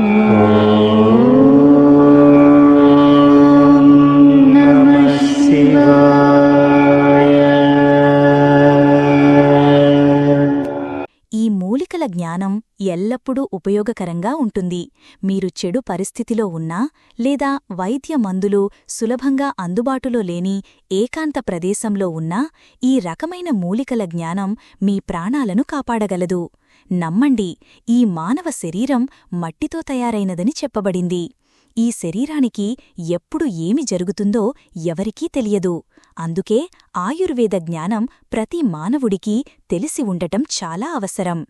Mm-hmm. ఎల్లప్పుడూ ఉపయోగకరంగా ఉంటుంది. మీరు చెడు పరిస్థితిలో ఉన్నా లేదా వైద్య మందులు సులభంగా అందుబాటులో లేని ఏకాంత ప్రదేశంలో ఉన్నా ఈ రకమైన మూలికల జ్ఞానం మీ ప్రాణాలను కాపాడగలదు. నమ్మండి ఈ మానవ శరీరం మట్టితో తయారైనదని చెప్పబడింది. ఈ శరీరానికి ఎప్పుడు ఏమి జరుగుతుందో ఎవరికీ తెలియదు. అందుకే ఆయుర్వేద జ్ఞానం ప్రతి మానవుడికి తెలిసి ఉండటం చాలా అవసరం.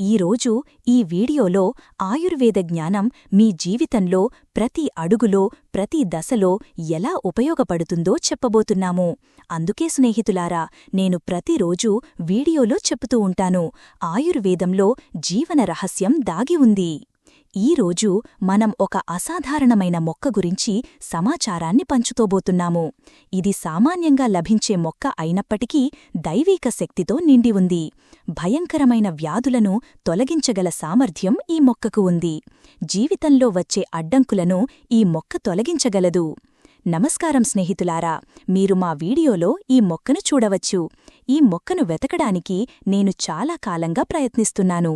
ఈరోజు ఈ వీడియోలో ఆయుర్వేద జ్ఞానం మీ జీవితంలో ప్రతి అడుగులో ప్రతి దశలో ఎలా ఉపయోగపడుతుందో చెప్పబోతున్నాము. అందుకే స్నేహితులారా నేను ప్రతిరోజూ వీడియోలో చెప్తూ ఉంటాను. ఆయుర్వేదంలో జీవన రహస్యం దాగి ఉంది. ఈరోజు మనం ఒక అసాధారణమైన మొక్క గురించి సమాచారాన్ని పంచుతోబోతున్నాము ఇది సామాన్యంగా లభించే మొక్క అయినప్పటికీ దైవీక శక్తితో నిండి ఉంది. భయంకరమైన వ్యాధులను తొలగించగల సామర్థ్యం ఈ మొక్కకు ఉంది. జీవితంలో వచ్చే అడ్డంకులను ఈ మొక్క తొలగించగలదు. నమస్కారం స్నేహితులారా మీరు మా వీడియోలో ఈ మొక్కను చూడవచ్చు. ఈ మొక్కను వెతకడానికి నేను చాలా కాలంగా ప్రయత్నిస్తున్నాను.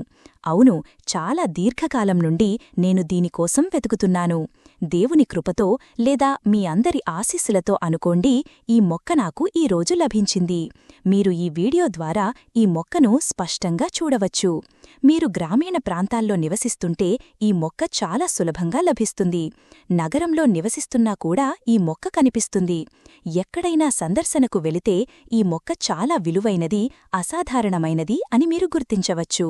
అవును చాలా దీర్ఘకాలం నుండి నేను దీనికోసం వెతుకుతున్నాను. దేవుని కృపతో లేదా మీ అందరి ఆశీస్సులతో అనుకోండి ఈ మొక్క నాకు ఈ రోజు లభించింది. మీరు ఈ వీడియో ద్వారా ఈ మొక్కను స్పష్టంగా చూడవచ్చు. మీరు గ్రామీణ ప్రాంతాల్లో నివసిస్తుంటే ఈ మొక్క చాలా సులభంగా లభిస్తుంది. నగరంలో నివసిస్తున్నా కూడా ఈ మొక్క కనిపిస్తుంది. ఎక్కడైనా సందర్శనకు వెళితే ఈ మొక్క చాలా విలువైనది అసాధారణమైనది అని మీరు గుర్తించవచ్చు.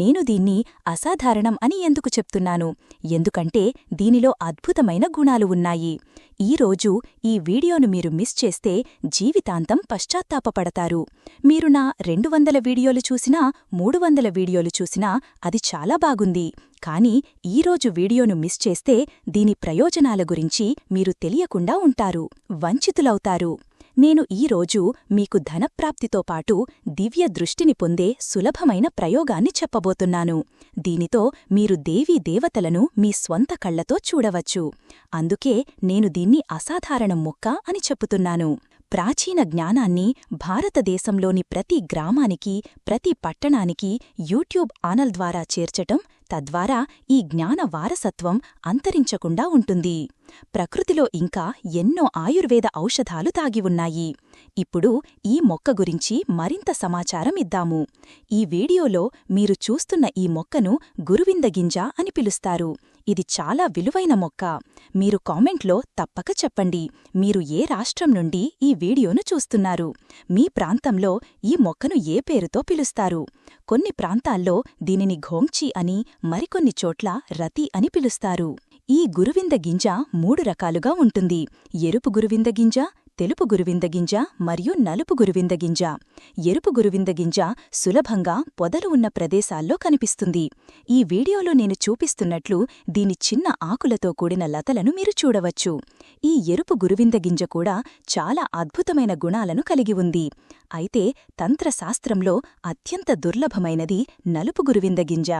నేను దీన్ని అసాధారణం అని ఎందుకు చెప్తున్నాను? ఎందుకంటే దీనిలో అద్భుతమైన గుణాలు ఉన్నాయి. ఈరోజు ఈ వీడియోను మీరు మిస్ చేస్తే జీవితాంతం పశ్చాత్తాపపడతారు. మీరు నా రెండు వందల వీడియోలు చూసినా మూడు వందల వీడియోలు చూసినా అది చాలా బాగుంది. కానీ ఈరోజు వీడియోను మిస్ చేస్తే దీని ప్రయోజనాల గురించి మీరు తెలియకుండా ఉంటారు. వంచితులవుతారు. నేను ఈరోజు మీకు ధనప్రాప్తితో పాటు దివ్య దృష్టిని పొందే సులభమైన ప్రయోగాన్ని చెప్పబోతున్నాను. దీనితో మీరు దేవీ దేవతలను మీ స్వంత కళ్ళతో చూడవచ్చు. అందుకే నేను దీన్ని అసాధారణం మొక్క అని చెప్పుతున్నాను. ప్రాచీన జ్ఞానాన్ని భారతదేశంలోని ప్రతి గ్రామానికి ప్రతి పట్టణానికి యూట్యూబ్ ఆనల్ ద్వారా చేర్చటం తద్వారా ఈ జ్ఞాన వారసత్వం అంతరించకుండా ఉంటుంది. ప్రకృతిలో ఇంకా ఎన్నో ఆయుర్వేద ఔషధాలు తాగి ఉన్నాయి. ఇప్పుడు ఈ మొక్క గురించి మరింత సమాచారం ఇద్దాము. ఈ వీడియోలో మీరు చూస్తున్న ఈ మొక్కను గురువిందగింజ అని పిలుస్తారు. ఇది చాలా విలువైన మొక్క. మీరు కామెంట్లో తప్పక చెప్పండి. మీరు ఏ రాష్ట్రం నుండి ఈ వీడియోను చూస్తున్నారు? మీ ప్రాంతంలో ఈ మొక్కను ఏ పేరుతో పిలుస్తారు? కొన్ని ప్రాంతాల్లో దీనిని ఘోంచి అని మరికొన్ని చోట్ల రతి అని పిలుస్తారు. ఈ గురువింద గింజ మూడు రకాలుగా ఉంటుంది. ఎరుపు గురువింద గింజ తెలుపు గురువింద గింజ మరియు నలుపు గురువింద గింజ. ఎరుపు గురువింద గింజ సులభంగా పొదలు ఉన్న ప్రదేశాల్లో కనిపిస్తుంది. ఈ వీడియోలో నేను చూపిస్తున్నట్లు దీని చిన్న ఆకులతో కూడిన లతలను మీరు చూడవచ్చు. ఈ ఎరుపు గురువింద గింజ కూడా చాలా అద్భుతమైన గుణాలను కలిగి ఉంది. అయితే తంత్రశాస్త్రంలో అత్యంత దుర్లభమైనది నలుపు గురువింద గింజ.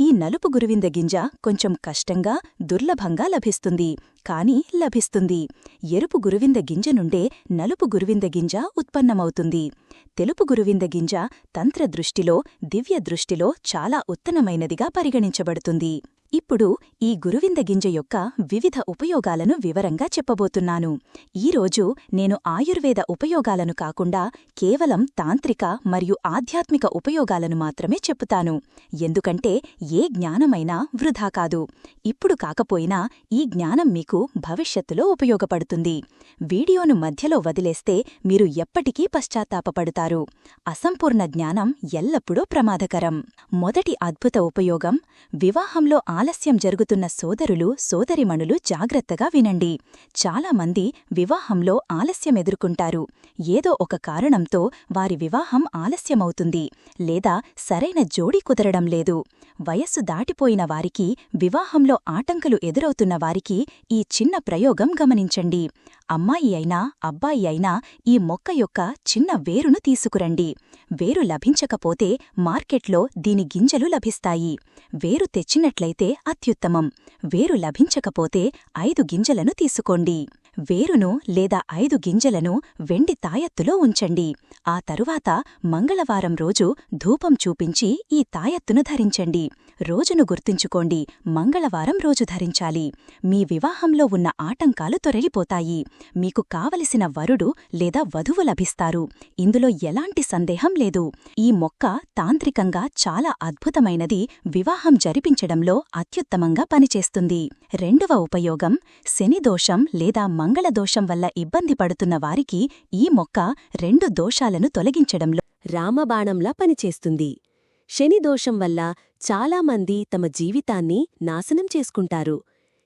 ఈ నలుపు గురువింద గింజ కొంచెం కష్టంగా దుర్లభంగా లభిస్తుంది. కాని లభిస్తుంది. ఎరుపు గురువింద గింజ నుండే నలుపు గురువింద గింజ ఉత్పన్నమవుతుంది. తెలుపు గురువింద గింజ తంత్రదృష్టిలో దివ్య దృష్టిలో చాలా ఉత్తమమైనదిగా పరిగణించబడుతుంది. ఇప్పుడు ఈ గురువింద గింజ యొక్క వివిధ ఉపయోగాలను వివరంగా చెప్పబోతున్నాను. ఈరోజు నేను ఆయుర్వేద ఉపయోగాలను కాకుండా కేవలం తాంత్రిక మరియు ఆధ్యాత్మిక ఉపయోగాలను మాత్రమే చెప్పుతాను ఎందుకంటే ఏ జ్ఞానమైనా వృధా కాదు. ఇప్పుడు కాకపోయినా ఈ జ్ఞానం మీకు భవిష్యత్తులో ఉపయోగపడుతుంది. వీడియోను మధ్యలో వదిలేస్తే మీరు ఎప్పటికీ పశ్చాత్తాపపడుతారు. అసంపూర్ణ జ్ఞానం ఎల్లప్పుడూ ప్రమాదకరం. మొదటి అద్భుత ఉపయోగం వివాహంలో ఆలస్యం జరుగుతున్న సోదరులు సోదరిమణులు జాగ్రత్తగా వినండి. చాలామంది వివాహంలో ఆలస్యం ఎదుర్కొంటారు. ఏదో ఒక కారణంతో వారి వివాహం ఆలస్యమవుతుంది లేదా సరైన జోడి కుదరడం లేదు. వయస్సు దాటిపోయిన వారికి వివాహంలో ఆటంకులు ఎదురవుతున్న వారికి ఈ చిన్న ప్రయోగం గమనించండి. అమ్మాయి అయినా అబ్బాయి అయినా ఈ మొక్క యొక్క చిన్న వేరును తీసుకురండి. వేరు లభించకపోతే మార్కెట్లో దీని గింజలు లభిస్తాయి. వేరు తెచ్చినట్లయితే అత్యుత్తమం. వేరు లభించకపోతే ఐదు గింజలను తీసుకోండి. వేరును లేదా ఐదు గింజలను వెండి తాయత్తులో ఉంచండి. ఆ తరువాత మంగళవారం రోజు ధూపం చూపించి ఈ తాయత్తును ధరించండి. రోజును గుర్తుంచుకోండి. మంగళవారం రోజు ధరించాలి. మీ వివాహంలో ఉన్న ఆటంకాలు తొలగిపోతాయి. మీకు కావలసిన వరుడు లేదా వధువు లభిస్తారు. ఇందులో ఎలాంటి సందేహం లేదు. ఈ మొక్క తాంత్రికంగా చాలా అద్భుతమైనది. వివాహం జరిపించడంలో అత్యుత్తమంగా పనిచేస్తుంది. రెండవ ఉపయోగం శనిదోషం లేదా మంగళదోషం వల్ల ఇబ్బంది పడుతున్న వారికి ఈ మొక్క రెండు దోషాలను తొలగించడంలో రామబాణంలా పనిచేస్తుంది. శనిదోషం వల్ల చాలామంది తమ జీవితాన్ని నాశనం చేసుకుంటారు.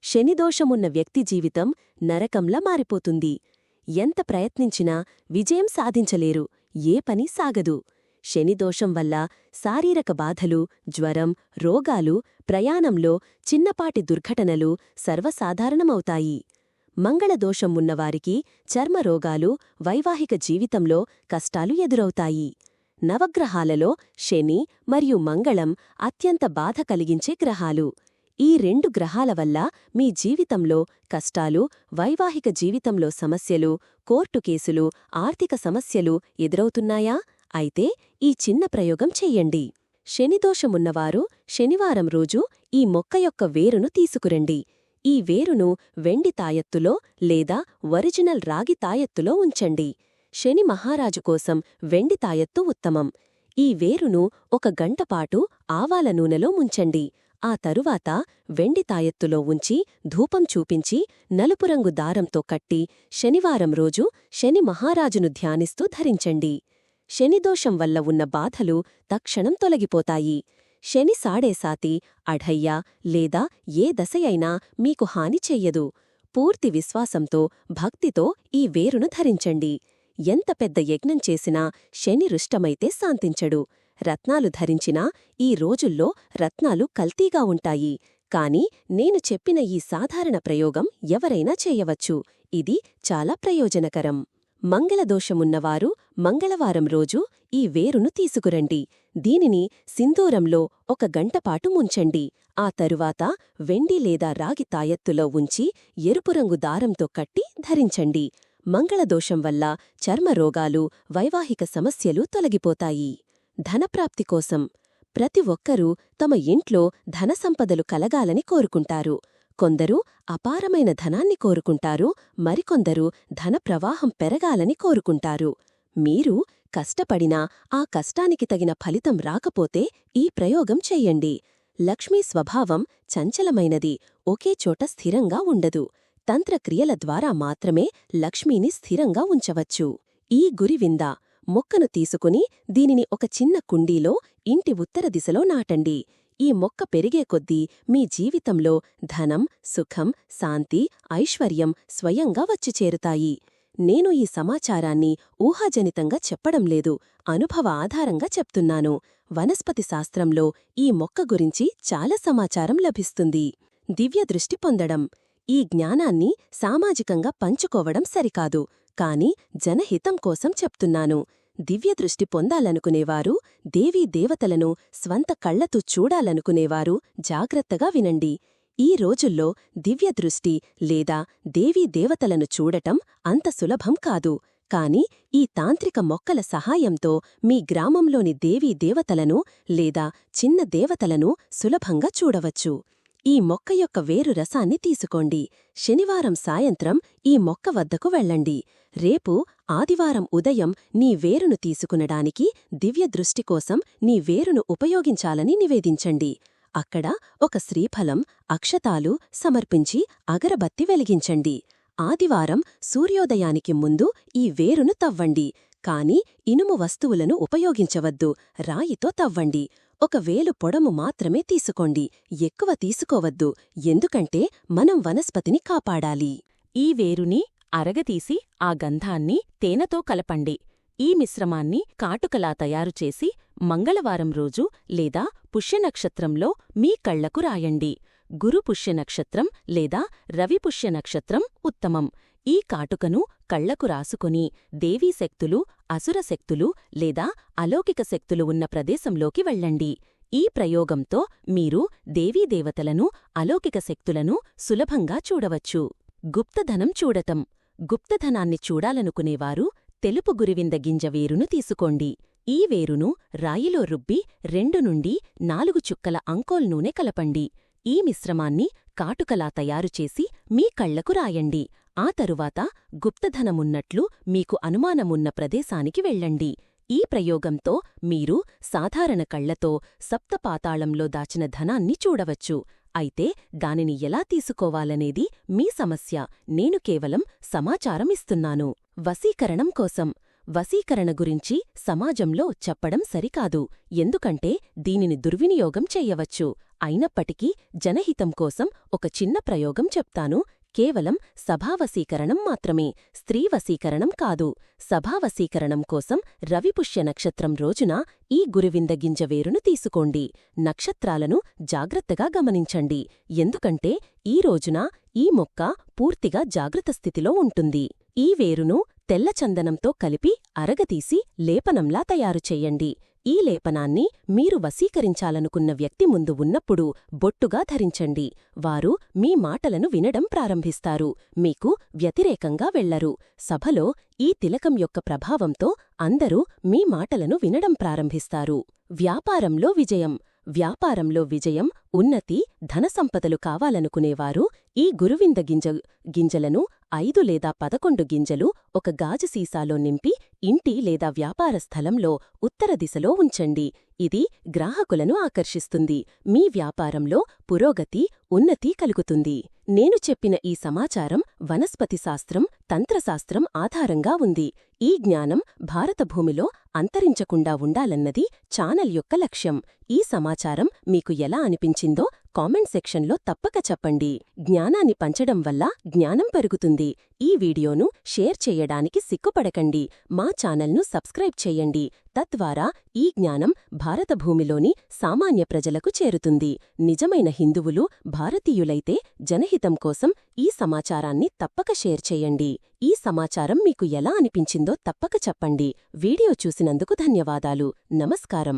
శనిదోషమున్న వ్యక్తి జీవితం నరకంలా మారిపోతుంది. ఎంత ప్రయత్నించినా విజయం సాధించలేరు. ఏ పని సాగదు. శనిదోషం వల్ల శారీరక బాధలు జ్వరం రోగాలు ప్రయాణంలో చిన్నపాటి దుర్ఘటనలు సర్వసాధారణమవుతాయి. మంగళదోషం ఉన్నవారికి చర్మరోగాలు వైవాహిక జీవితంలో కష్టాలు ఎదురవుతాయి. నవగ్రహాలలో శని మరియు మంగళం అత్యంత బాధ కలిగించే గ్రహాలు. ఈ రెండు గ్రహాల వల్ల మీ జీవితంలో కష్టాలు వైవాహిక జీవితంలో సమస్యలు కోర్టు కేసులు ఆర్థిక సమస్యలు ఎదురవుతున్నాయా? అయితే ఈ చిన్న ప్రయోగం చెయ్యండి. శనిదోషమున్నవారు శనివారం రోజు ఈ మొక్క యొక్క వేరును తీసుకురండి. ఈ వేరును వెండి తాయత్తులో లేదా ఒరిజినల్ రాగి తాయత్తులో ఉంచండి. శని మహారాజు కోసం వెండి తాయత్తు ఉత్తమం. ఈ వేరును ఒక గంటపాటు ఆవాల నూనెలో ముంచండి. ఆ తరువాత వెండి తాయత్తులో ఉంచి ధూపం చూపించి నలుపురంగు దారంతో కట్టి శనివారం రోజు శని మహారాజును ధ్యానిస్తూ ధరించండి. శనిదోషం వల్ల ఉన్న బాధలు తక్షణం తొలగిపోతాయి. శని సాడేసాతి అఢయ్యా లేదా ఏ దశయైనా మీకు హాని చెయ్యదు. పూర్తి విశ్వాసంతో భక్తితో ఈ వేరును ధరించండి. ఎంత పెద్ద యజ్ఞం చేసినా శని రుష్టమైతే శాంతించడు. రత్నాలు ధరించినా ఈ రోజుల్లో రత్నాలు కల్తీగా ఉంటాయి. కాని నేను చెప్పిన ఈ సాధారణ ప్రయోగం ఎవరైనా చేయవచ్చు. ఇది చాలా ప్రయోజనకరం. మంగళదోషమున్నవారు మంగళవారం రోజు ఈ వేరును తీసుకురండి. దీనిని సింధూరంలో ఒక గంటపాటు ముంచండి. ఆ తరువాత వెండి లేదా రాగి తాయత్తులో ఉంచి ఎరుపురంగు దారంతో కట్టి ధరించండి. మంగళదోషం వల్ల చర్మరోగాలు వైవాహిక సమస్యలు తొలగిపోతాయి. ధనప్రాప్తి కోసం ప్రతి ఒక్కరూ తమ ఇంట్లో ధనసంపదలు కలగాలని కోరుకుంటారు. కొందరు అపారమైన ధనాన్ని కోరుకుంటారు మరికొందరు ధన ప్రవాహం పెరగాలని కోరుకుంటారు. మీరు కష్టపడినా ఆ కష్టానికి తగిన ఫలితం రాకపోతే ఈ ప్రయోగం చెయ్యండి. లక్ష్మీ స్వభావం చంచలమైనది ఒకే చోట స్థిరంగా ఉండదు. తంత్రక్రియల ద్వారా మాత్రమే లక్ష్మీని స్థిరంగా ఉంచవచ్చు. ఈ గురివింద మొక్కను తీసుకుని దీనిని ఒక చిన్న కుండీలో ఇంటి ఉత్తర దిశలో నాటండి. ఈ మొక్క పెరిగే కొద్దీ మీ జీవితంలో ధనం సుఖం శాంతి ఐశ్వర్యం స్వయంగా వచ్చి చేరుతాయి. నేను ఈ సమాచారాన్ని ఊహాజనితంగా చెప్పడం లేదు అనుభవ ఆధారంగా చెప్తున్నాను. వనస్పతి శాస్త్రంలో ఈ మొక్క గురించి చాలా సమాచారం లభిస్తుంది. దివ్యదృష్టి పొందడం. ఈ జ్ఞానాన్ని సామాజికంగా పంచుకోవడం సరికాదు. కాని జనహితం కోసం చెప్తున్నాను. దివ్యదృష్టి పొందాలనుకునేవారు దేవీ దేవతలను స్వంత కళ్ళతో చూడాలనుకునేవారు జాగ్రత్తగా వినండి. ఈ రోజుల్లో దివ్యదృష్టి లేదా దేవీ దేవతలను చూడటం అంత సులభం కాదు. కాని ఈ తాంత్రిక మొక్కల సహాయంతో మీ గ్రామంలోని దేవీ దేవతలను లేదా చిన్న దేవతలను సులభంగా చూడవచ్చు. ఈ మొక్క యొక్క వేరు రసాన్ని తీసుకోండి. శనివారం సాయంత్రం ఈ మొక్క వద్దకు వెళ్ళండి. రేపు ఆదివారం ఉదయం నీ వేరును తీసుకునడానికి దివ్యదృష్టి కోసం నీ వేరును ఉపయోగించాలని నివేదించండి. అక్కడ ఒక శ్రీఫలం అక్షతాలు సమర్పించి అగరబత్తి వెలిగించండి. ఆదివారం సూర్యోదయానికి ముందు ఈ వేరును తవ్వండి. కాని ఇనుము వస్తువులను ఉపయోగించవద్దు. రాయితో తవ్వండి. ఒక వేలు పొడము మాత్రమే తీసుకోండి. ఎక్కువ తీసుకోవద్దు. ఎందుకంటే మనం వనస్పతిని కాపాడాలి. ఈ వేరుని అరగతీసి ఆ గంధాన్ని తేనెతో కలపండి. ఈ మిశ్రమాన్ని కాటుకలా తయారుచేసి మంగళవారం రోజు లేదా పుష్యనక్షత్రంలో మీ కళ్ళకు రాయండి. గురు పుష్యనక్షత్రం లేదా రవి పుష్యనక్షత్రం ఉత్తమం. ఈ కాటుకను కళ్ళకు రాసుకొని దేవీశక్తులు అసురశక్తులు అసుర శక్తులు లేదా అలౌకిక శక్తులు ఉన్న ప్రదేశంలోకి వెళ్ళండి. ఈ ప్రయోగంతో మీరు దేవీదేవతలను అలౌకిక శక్తులను సులభంగా చూడవచ్చు. గుప్తధనం చూడటం. గుప్తధనాన్ని చూడాలనుకునేవారు తెలుపు గురివింద గింజ వేరును తీసుకోండి. ఈ వేరును రాయిలో రుబ్బి రెండు నుండి నాలుగు చుక్కల అంకోల్ నూనె కలపండి. ఈ మిశ్రమాన్ని కాటుకలా తయారుచేసి మీ కళ్ళకు రాయండి. ఆ తరువాత గుప్తధనమున్నట్లు మీకు అనుమానమున్న ప్రదేశానికి వెళ్ళండి. ఈ ప్రయోగంతో మీరు సాధారణ కళ్ళతో సప్తపాతాళంలో దాచిన ధనాన్ని చూడవచ్చు. అయితే దానిని ఎలా తీసుకోవాలనేది మీ సమస్య. నేను కేవలం సమాచారం ఇస్తున్నాను. వశీకరణం కోసం. వశీకరణ గురించి సమాజంలో చెప్పడం సరికాదు. ఎందుకంటే దీనిని దుర్వినియోగం చెయ్యవచ్చు అయినప్పటికీ జనహితం కోసం ఒక చిన్న ప్రయోగం చెప్తాను. కేవలం సభావశీకరణం మాత్రమే స్త్రీ వశీకరణం కాదు. సభావశీకరణం కోసం రవిపుష్య నక్షత్రం రోజున ఈ గురువింద గింజ వేరును తీసుకోండి. నక్షత్రాలను జాగ్రత్తగా గమనించండి. ఎందుకంటే ఈ రోజున ఈ మొక్క పూర్తిగా జాగ్రత్త స్థితిలో ఉంటుంది. ఈ వేరును తెల్లచందనంతో కలిపి అరగతీసి లేపనంలా తయారు చెయ్యండి ఈ లేపనాన్ని మీరు వశీకరించాలనుకున్న వ్యక్తి ముందు ఉన్నప్పుడు బొట్టుగా ధరించండి. వారు మీ మాటలను వినడం ప్రారంభిస్తారు. మీకు వ్యతిరేకంగా వెళ్ళరు సభలో ఈ తిలకం యొక్క ప్రభావంతో అందరూ మీ మాటలను వినడం ప్రారంభిస్తారు. వ్యాపారంలో విజయం. వ్యాపారంలో విజయం ఉన్నతి ధనసంపదలు కావాలనుకునేవారు ఈ గురువింద గింజ గింజలను ఐదు లేదా పదకొండు గింజలు ఒక గాజు సీసాలో నింపి ఇంటి లేదా వ్యాపార స్థలంలో ఉత్తర దిశలో ఉంచండి. ఇది గ్రాహకులను ఆకర్షిస్తుంది. మీ వ్యాపారంలో పురోగతి ఉన్నతి కలుగుతుంది. నేను చెప్పిన ఈ సమాచారం వనస్పతి శాస్త్రం తంత్రశాస్త్రం ఆధారంగా ఉంది. ఈ జ్ఞానం భారత భూమిలో అంతరించకుండా ఉండాలన్నది ఛానల్ యొక్క లక్ష్యం. ఈ సమాచారం మీకు ఎలా అనిపించిందో కామెంట్ సెక్షన్లో తప్పక చెప్పండి. జ్ఞానాన్ని పంచడం వల్ల జ్ఞానం పెరుగుతుంది. ఈ వీడియోను షేర్ చేయడానికి సిగ్గుపడకండి. మా ఛానల్ను సబ్స్క్రైబ్ చేయండి. తద్వారా ఈ జ్ఞానం భారత భూమిలోని సామాన్య ప్రజలకు చేరుతుంది. నిజమైన హిందువులు భారతీయులైతే జనహితం కోసం ఈ సమాచారాన్ని తప్పక షేర్ చేయండి. ఈ సమాచారం మీకు ఎలా అనిపించిందో తప్పక చెప్పండి. వీడియో చూసినందుకు ధన్యవాదాలు. నమస్కారం.